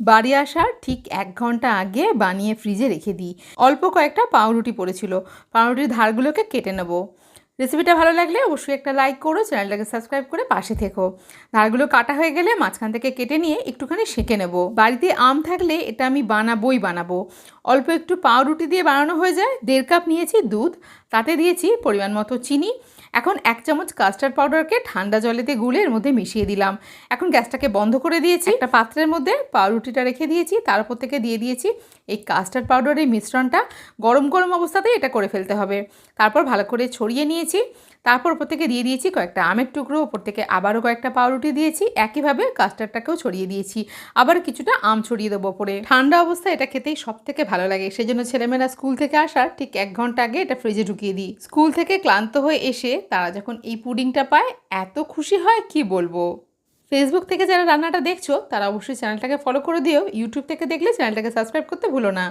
বাড়ি আসার ঠিক এক ঘণ্টা আগে বানিয়ে ফ্রিজে রেখে দিই। অল্প কয়েকটা পাউরুটি পড়েছিল। পাউরুটির ধারগুলোকে কেটে নেব। রেসিপিটা ভালো লাগলে অবশ্যই একটা লাইক করো, চ্যানেলটাকে সাবস্ক্রাইব করে পাশে থেকো। ধারগুলো কাটা হয়ে গেলে মাঝখান থেকে কেটে নিয়ে একটুখানি সেঁকে নেব। বাড়িতে আম থাকলে এটা আমি বানাবোই বানাবো। অল্প একটু পাউরুটি দিয়ে বানানো হয়ে যায়, দেড় কাপ নিয়েছি দুধ, তাতে দিয়েছি পরিমাণ মতো চিনি। এখন এক চামচ কাস্টার্ড পাউডারকে ঠান্ডা জলেতে গুলে এর মধ্যে মিশিয়ে দিলাম। এখন গ্যাসটাকে বন্ধ করে দিয়েছি। একটা পাত্রের মধ্যে পাউরুটিটা রেখে দিয়েছি। তার উপর থেকে দিয়ে দিয়েছি এই কাস্টার্ড পাউডারের মিশ্রণটা। গরম গরম অবস্থাতেই এটা করে ফেলতে হবে। তারপর ভালো করে ছড়িয়ে নিয়েছি তারপর ওপর থেকে দিয়ে দিয়েছি কয়েকটা আমের টুকরো ওপর থেকে আবারও কয়েকটা পাউরুটি দিয়েছি, একইভাবে কাস্টার্ডটাকেও ছড়িয়ে দিয়েছি। আবার কিছুটা আম ছড়িয়ে দেবো ওপরে ঠান্ডা অবস্থায় এটা খেতেই সব থেকে ভালো লাগে। সেই জন্য ছেলেমেয়েরা স্কুল থেকে আসার ঠিক এক ঘণ্টা আগে এটা ফ্রিজে ঢুকিয়ে দিই। স্কুল থেকে ক্লান্ত হয়ে এসে তারা যখন এই পুডিংটা পায়, এত খুশি হয়, কি বলব? ফেসবুক থেকে যারা রান্নাটা দেখছ, তারা অবশ্যই চ্যানেলটাকে ফলো করে দিও। ইউটিউব থেকে দেখলে চ্যানেলটাকে সাবস্ক্রাইব করতে ভুলো না।